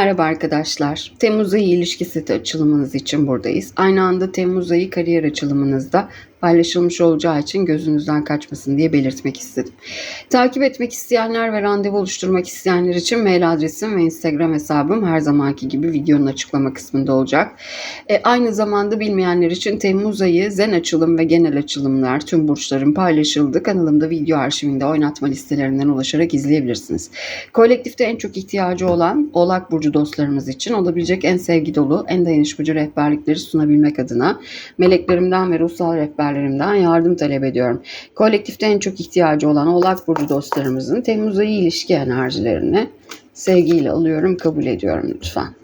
Merhaba arkadaşlar. Temmuz ayı ilişki seti açılımınız için buradayız. Aynı anda Temmuz ayı kariyer açılımınızda paylaşılmış olacağı için gözünüzden kaçmasın diye belirtmek istedim. Takip etmek isteyenler ve randevu oluşturmak isteyenler için mail adresim ve Instagram hesabım her zamanki gibi videonun açıklama kısmında olacak. E, aynı zamanda bilmeyenler için Temmuz ayı zen açılım ve genel açılımlar tüm burçların paylaşıldı. Kanalımda video arşivinde oynatma listelerinden ulaşarak izleyebilirsiniz. Kolektifte en çok ihtiyacı olan Oğlak Burcu dostlarımız için olabilecek en sevgi dolu, en dayanışmacı rehberlikleri sunabilmek adına meleklerimden ve ruhsal rehberlerimden yardım talep ediyorum. Kolektifte en çok ihtiyacı olan Oğlak Burcu dostlarımızın Temmuz ayı ilişki enerjilerini sevgiyle alıyorum, kabul ediyorum lütfen.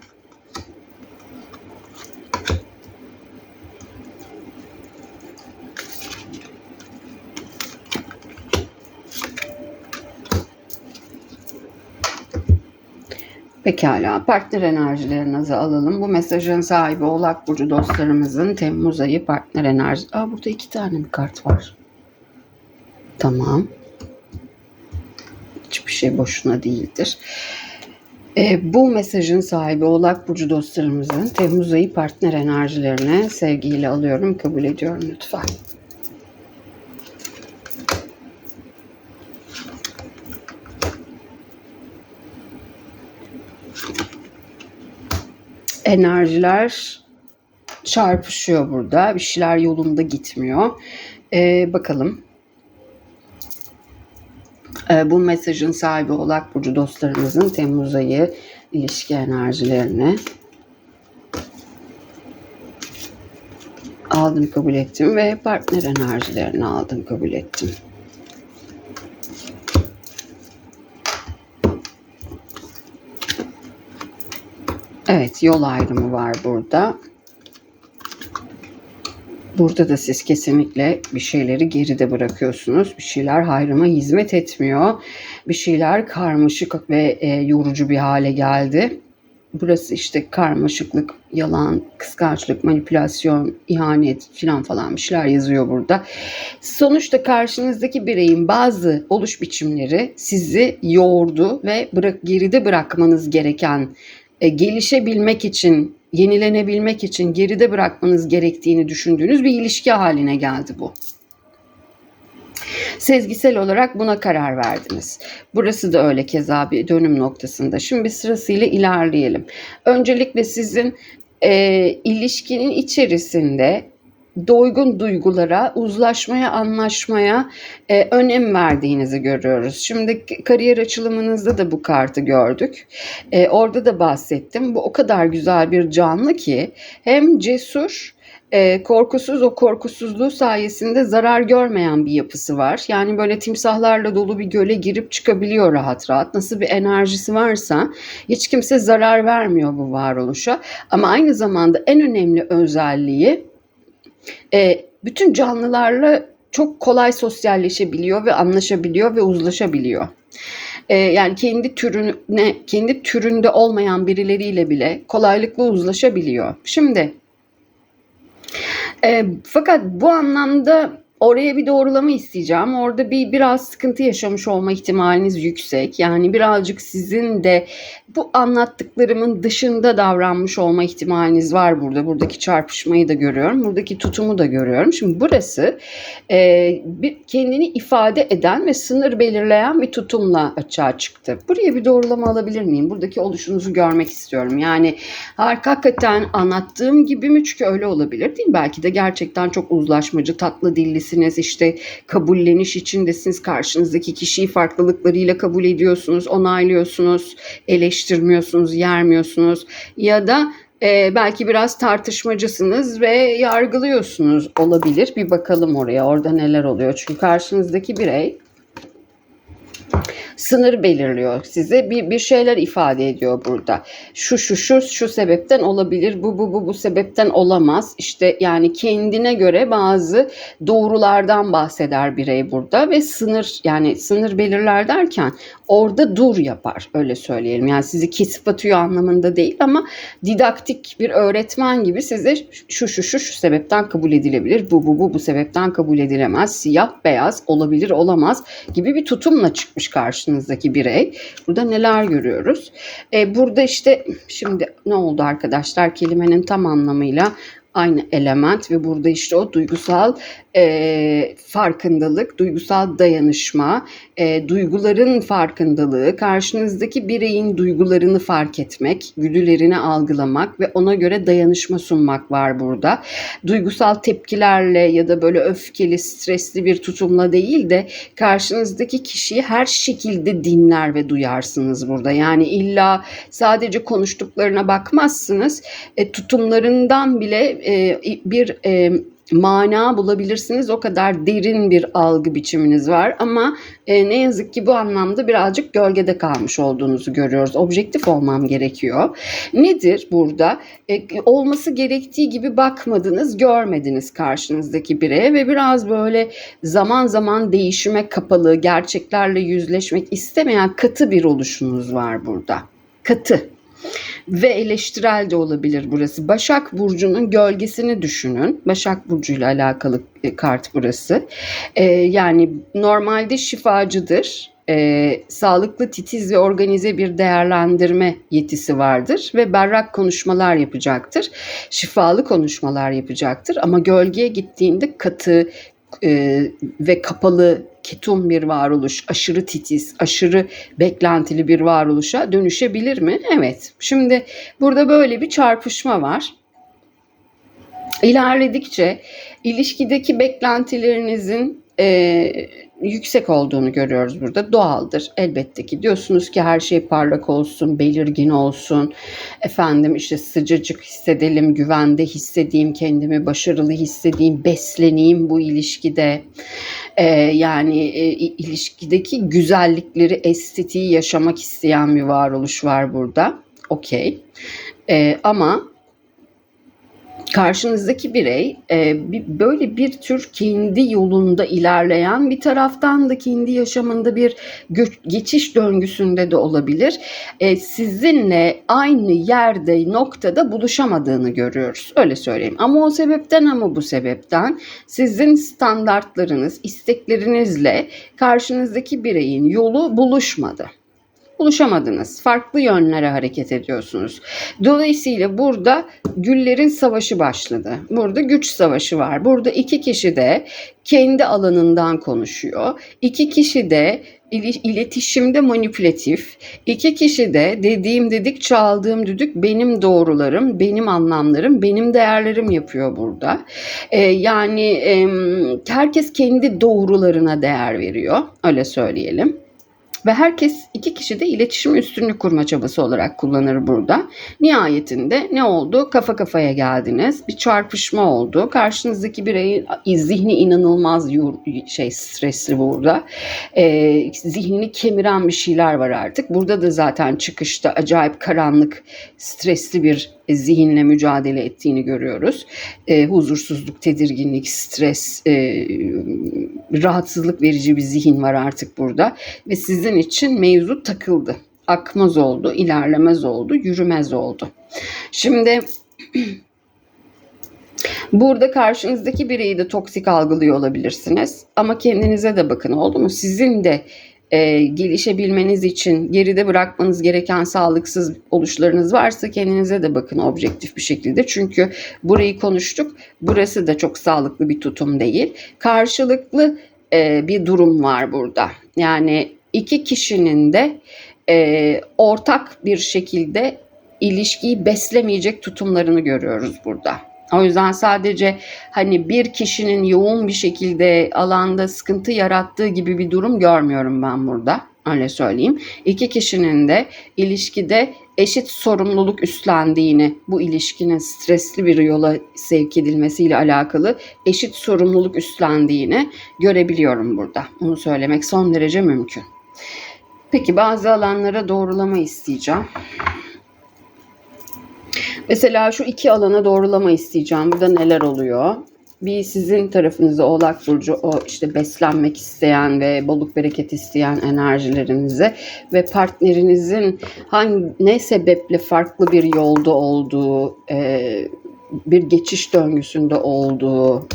Pekala, partner enerjilerinizi alalım. Bu mesajın sahibi Oğlak Burcu dostlarımızın Temmuz ayı partner enerji. Aa burada iki tane bir kart var. Tamam. Hiçbir şey boşuna değildir. Ee, bu mesajın sahibi Oğlak Burcu dostlarımızın Temmuz ayı partner enerjilerine sevgiyle alıyorum, kabul ediyorum lütfen. Enerjiler çarpışıyor burada. Bir şeyler yolunda gitmiyor. Ee, bakalım. Ee, bu mesajın sahibi Oğlak Burcu dostlarımızın Temmuz ayı ilişki enerjilerini aldım kabul ettim ve partner enerjilerini aldım kabul ettim. Evet yol ayrımı var burada. Burada da siz kesinlikle bir şeyleri geride bırakıyorsunuz. Bir şeyler hayrıma hizmet etmiyor. Bir şeyler karmaşık ve e, yorucu bir hale geldi. Burası işte karmaşıklık, yalan, kıskançlık, manipülasyon, ihanet filan falan bir şeyler yazıyor burada. Sonuçta karşınızdaki bireyin bazı oluş biçimleri sizi yoğurdu ve bırak, geride bırakmanız gereken gelişebilmek için, yenilenebilmek için geride bırakmanız gerektiğini düşündüğünüz bir ilişki haline geldi bu. Sezgisel olarak buna karar verdiniz. Burası da öyle keza bir dönüm noktasında. Şimdi sırasıyla ilerleyelim. Öncelikle sizin e, ilişkinin içerisinde doygun duygulara, uzlaşmaya, anlaşmaya e, önem verdiğinizi görüyoruz. Şimdi kariyer açılımınızda da bu kartı gördük. E, orada da bahsettim. Bu o kadar güzel bir canlı ki hem cesur e, korkusuz o korkusuzluğu sayesinde zarar görmeyen bir yapısı var. Yani böyle timsahlarla dolu bir göle girip çıkabiliyor rahat rahat. Nasıl bir enerjisi varsa hiç kimse zarar vermiyor bu varoluşa. Ama aynı zamanda en önemli özelliği e, bütün canlılarla çok kolay sosyalleşebiliyor ve anlaşabiliyor ve uzlaşabiliyor. E, yani kendi türüne, kendi türünde olmayan birileriyle bile kolaylıkla uzlaşabiliyor. Şimdi e, fakat bu anlamda Oraya bir doğrulama isteyeceğim. Orada bir biraz sıkıntı yaşamış olma ihtimaliniz yüksek. Yani birazcık sizin de bu anlattıklarımın dışında davranmış olma ihtimaliniz var burada. Buradaki çarpışmayı da görüyorum. Buradaki tutumu da görüyorum. Şimdi burası e, bir kendini ifade eden ve sınır belirleyen bir tutumla açığa çıktı. Buraya bir doğrulama alabilir miyim? Buradaki oluşunuzu görmek istiyorum. Yani hakikaten anlattığım gibi mi? Çünkü öyle olabilir değil mi? Belki de gerçekten çok uzlaşmacı, tatlı dilli içindesiniz. işte kabulleniş içindesiniz. Karşınızdaki kişiyi farklılıklarıyla kabul ediyorsunuz, onaylıyorsunuz, eleştirmiyorsunuz, yermiyorsunuz ya da e, belki biraz tartışmacısınız ve yargılıyorsunuz olabilir. Bir bakalım oraya orada neler oluyor. Çünkü karşınızdaki birey sınır belirliyor size bir, bir şeyler ifade ediyor burada. Şu şu şu şu sebepten olabilir bu bu bu bu sebepten olamaz. İşte yani kendine göre bazı doğrulardan bahseder birey burada ve sınır yani sınır belirler derken orada dur yapar öyle söyleyelim. Yani sizi kesip anlamında değil ama didaktik bir öğretmen gibi size şu şu şu şu sebepten kabul edilebilir. Bu bu bu bu sebepten kabul edilemez. Siyah beyaz olabilir olamaz gibi bir tutumla çıkmış karşınızdaki birey. Burada neler görüyoruz? E, burada işte şimdi ne oldu arkadaşlar kelimenin tam anlamıyla aynı element ve burada işte o duygusal e, farkındalık, duygusal dayanışma, e, duyguların farkındalığı, karşınızdaki bireyin duygularını fark etmek, güdülerini algılamak ve ona göre dayanışma sunmak var burada. Duygusal tepkilerle ya da böyle öfkeli, stresli bir tutumla değil de karşınızdaki kişiyi her şekilde dinler ve duyarsınız burada. Yani illa sadece konuştuklarına bakmazsınız. E, tutumlarından bile e, bir e, mana bulabilirsiniz. O kadar derin bir algı biçiminiz var ama e, ne yazık ki bu anlamda birazcık gölgede kalmış olduğunuzu görüyoruz. Objektif olmam gerekiyor. Nedir burada? E, olması gerektiği gibi bakmadınız, görmediniz karşınızdaki bireye ve biraz böyle zaman zaman değişime kapalı, gerçeklerle yüzleşmek istemeyen katı bir oluşunuz var burada. Katı ve eleştirel de olabilir burası. Başak Burcu'nun gölgesini düşünün. Başak Burcu ile alakalı e, kart burası. Ee, yani normalde şifacıdır. Ee, sağlıklı, titiz ve organize bir değerlendirme yetisi vardır ve berrak konuşmalar yapacaktır. Şifalı konuşmalar yapacaktır ama gölgeye gittiğinde katı, e, ve kapalı ketum bir varoluş, aşırı titiz, aşırı beklentili bir varoluşa dönüşebilir mi? Evet. Şimdi burada böyle bir çarpışma var. İlerledikçe ilişkideki beklentilerinizin e, yüksek olduğunu görüyoruz burada. Doğaldır elbette ki. Diyorsunuz ki her şey parlak olsun, belirgin olsun. Efendim işte sıcacık hissedelim, güvende hissedeyim, kendimi başarılı hissedeyim, besleneyim bu ilişkide. Ee, yani e, ilişkideki güzellikleri, estetiği yaşamak isteyen bir varoluş var burada. Okey. Ee, ama karşınızdaki birey e, böyle bir tür kendi yolunda ilerleyen bir taraftan da kendi yaşamında bir geçiş döngüsünde de olabilir. E, sizinle aynı yerde noktada buluşamadığını görüyoruz. Öyle söyleyeyim. Ama o sebepten ama bu sebepten sizin standartlarınız, isteklerinizle karşınızdaki bireyin yolu buluşmadı buluşamadınız. Farklı yönlere hareket ediyorsunuz. Dolayısıyla burada güllerin savaşı başladı. Burada güç savaşı var. Burada iki kişi de kendi alanından konuşuyor. İki kişi de iletişimde manipülatif. İki kişi de dediğim dedik çaldığım düdük benim doğrularım, benim anlamlarım, benim değerlerim yapıyor burada. Ee, yani e, herkes kendi doğrularına değer veriyor. Öyle söyleyelim. Ve herkes iki kişi de iletişim üstünlüğü kurma çabası olarak kullanır burada. Nihayetinde ne oldu? Kafa kafaya geldiniz. Bir çarpışma oldu. Karşınızdaki bireyin zihni inanılmaz şey stresli burada. Ee, zihnini kemiren bir şeyler var artık. Burada da zaten çıkışta acayip karanlık, stresli bir zihinle mücadele ettiğini görüyoruz. E, huzursuzluk, tedirginlik, stres, e, rahatsızlık verici bir zihin var artık burada ve sizin için mevzu takıldı. Akmaz oldu, ilerlemez oldu, yürümez oldu. Şimdi Burada karşınızdaki bireyi de toksik algılıyor olabilirsiniz. Ama kendinize de bakın oldu mu? Sizin de e, gelişebilmeniz için geride bırakmanız gereken sağlıksız oluşlarınız varsa kendinize de bakın objektif bir şekilde. Çünkü burayı konuştuk. Burası da çok sağlıklı bir tutum değil. Karşılıklı e, bir durum var burada. Yani iki kişinin de e, ortak bir şekilde ilişkiyi beslemeyecek tutumlarını görüyoruz burada. O yüzden sadece hani bir kişinin yoğun bir şekilde alanda sıkıntı yarattığı gibi bir durum görmüyorum ben burada. Öyle söyleyeyim. İki kişinin de ilişkide eşit sorumluluk üstlendiğini, bu ilişkinin stresli bir yola sevk edilmesiyle alakalı eşit sorumluluk üstlendiğini görebiliyorum burada. Bunu söylemek son derece mümkün. Peki bazı alanlara doğrulama isteyeceğim. Mesela şu iki alana doğrulama isteyeceğim. Burada neler oluyor? bir sizin tarafınıza Oğlak Burcu o işte beslenmek isteyen ve bolluk bereket isteyen enerjilerinize ve partnerinizin hangi ne sebeple farklı bir yolda olduğu, e, bir geçiş döngüsünde olduğu,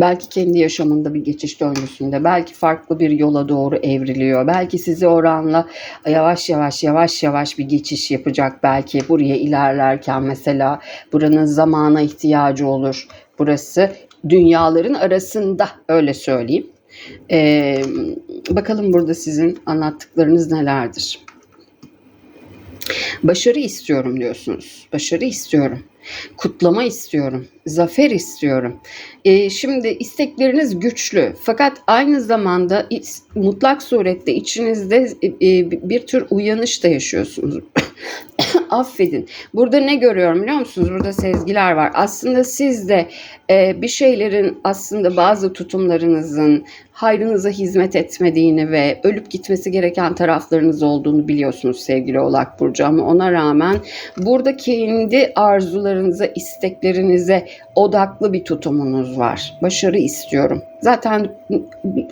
belki kendi yaşamında bir geçiş döngüsünde, belki farklı bir yola doğru evriliyor. Belki sizi oranla yavaş yavaş yavaş yavaş bir geçiş yapacak. Belki buraya ilerlerken mesela buranın zamana ihtiyacı olur. Burası dünyaların arasında öyle söyleyeyim. Ee, bakalım burada sizin anlattıklarınız nelerdir? Başarı istiyorum diyorsunuz. Başarı istiyorum. Kutlama istiyorum. Zafer istiyorum. Ee, şimdi istekleriniz güçlü. Fakat aynı zamanda mutlak surette içinizde e, e, bir tür uyanış da yaşıyorsunuz. Affedin. Burada ne görüyorum biliyor musunuz? Burada sezgiler var. Aslında siz de e, bir şeylerin aslında bazı tutumlarınızın hayrınıza hizmet etmediğini ve ölüp gitmesi gereken taraflarınız olduğunu biliyorsunuz sevgili Oğlak Burcu ama ona rağmen burada kendi arzularınıza, isteklerinize odaklı bir tutumunuz var. Başarı istiyorum. Zaten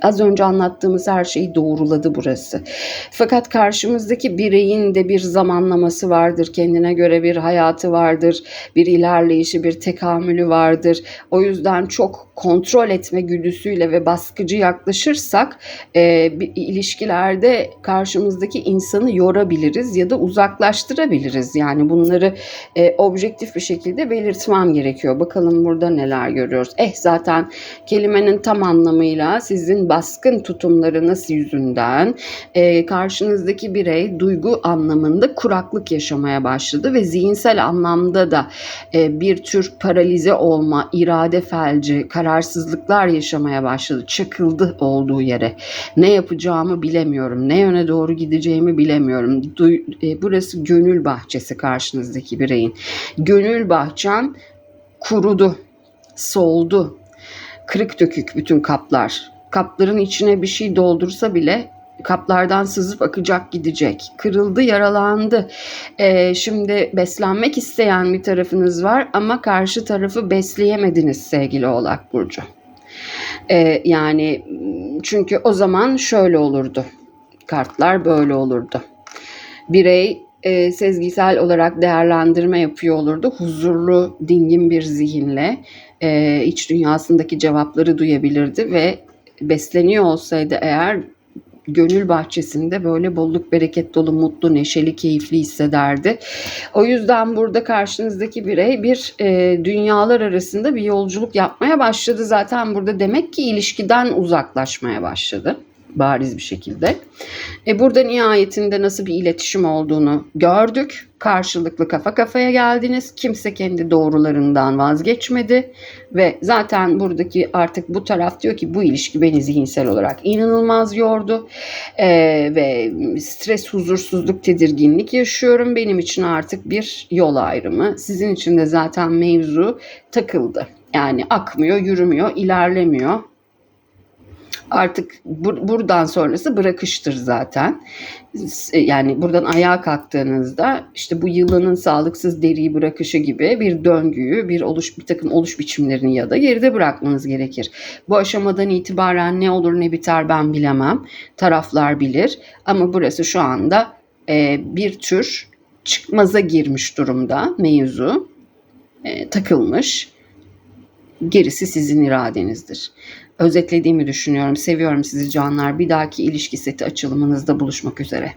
az önce anlattığımız her şeyi doğruladı burası. Fakat karşımızdaki bireyin de bir zamanlaması vardır. Kendine göre bir hayatı vardır. Bir ilerleyişi, bir tekamülü vardır. O yüzden çok kontrol etme güdüsüyle ve baskıcı yaklaşırsak e, ilişkilerde karşımızdaki insanı yorabiliriz ya da uzaklaştırabiliriz. Yani bunları e, objektif bir şekilde belirtmem gerekiyor. Bakalım burada neler görüyoruz. Eh zaten kelimenin tam anlamıyla sizin baskın tutumlarınız yüzünden e, karşınızdaki birey duygu anlamında kuraklık yaşamaya başladı ve zihinsel anlamda da e, bir tür paralize olma, irade felci, kararsızlıklar yaşamaya başladı. Çakıldı olduğu yere. Ne yapacağımı bilemiyorum. Ne yöne doğru gideceğimi bilemiyorum. Duy- e, burası gönül bahçesi karşınızdaki bireyin. Gönül bahçen kurudu, soldu. Kırık dökük bütün kaplar. Kapların içine bir şey doldursa bile kaplardan sızıp akacak gidecek. Kırıldı, yaralandı. Ee, şimdi beslenmek isteyen bir tarafınız var ama karşı tarafı besleyemediniz sevgili Oğlak Burcu. Ee, yani çünkü o zaman şöyle olurdu. Kartlar böyle olurdu. Birey e, sezgisel olarak değerlendirme yapıyor olurdu. Huzurlu, dingin bir zihinle e, iç dünyasındaki cevapları duyabilirdi ve besleniyor olsaydı eğer gönül bahçesinde böyle bolluk bereket dolu, mutlu, neşeli, keyifli hissederdi. O yüzden burada karşınızdaki birey bir e, dünyalar arasında bir yolculuk yapmaya başladı. Zaten burada demek ki ilişkiden uzaklaşmaya başladı bariz bir şekilde. E burada nihayetinde nasıl bir iletişim olduğunu gördük. Karşılıklı kafa kafaya geldiniz. Kimse kendi doğrularından vazgeçmedi ve zaten buradaki artık bu taraf diyor ki bu ilişki beni zihinsel olarak inanılmaz yordu E, ve stres, huzursuzluk, tedirginlik yaşıyorum. Benim için artık bir yol ayrımı. Sizin için de zaten mevzu takıldı. Yani akmıyor, yürümüyor, ilerlemiyor artık bur- buradan sonrası bırakıştır zaten. Yani buradan ayağa kalktığınızda işte bu yılanın sağlıksız deriyi bırakışı gibi bir döngüyü, bir oluş bir takım oluş biçimlerini ya da geride bırakmanız gerekir. Bu aşamadan itibaren ne olur ne biter ben bilemem. Taraflar bilir ama burası şu anda e, bir tür çıkmaza girmiş durumda mevzu. E, takılmış. Gerisi sizin iradenizdir. Özetlediğimi düşünüyorum. Seviyorum sizi canlar. Bir dahaki ilişki seti açılımınızda buluşmak üzere.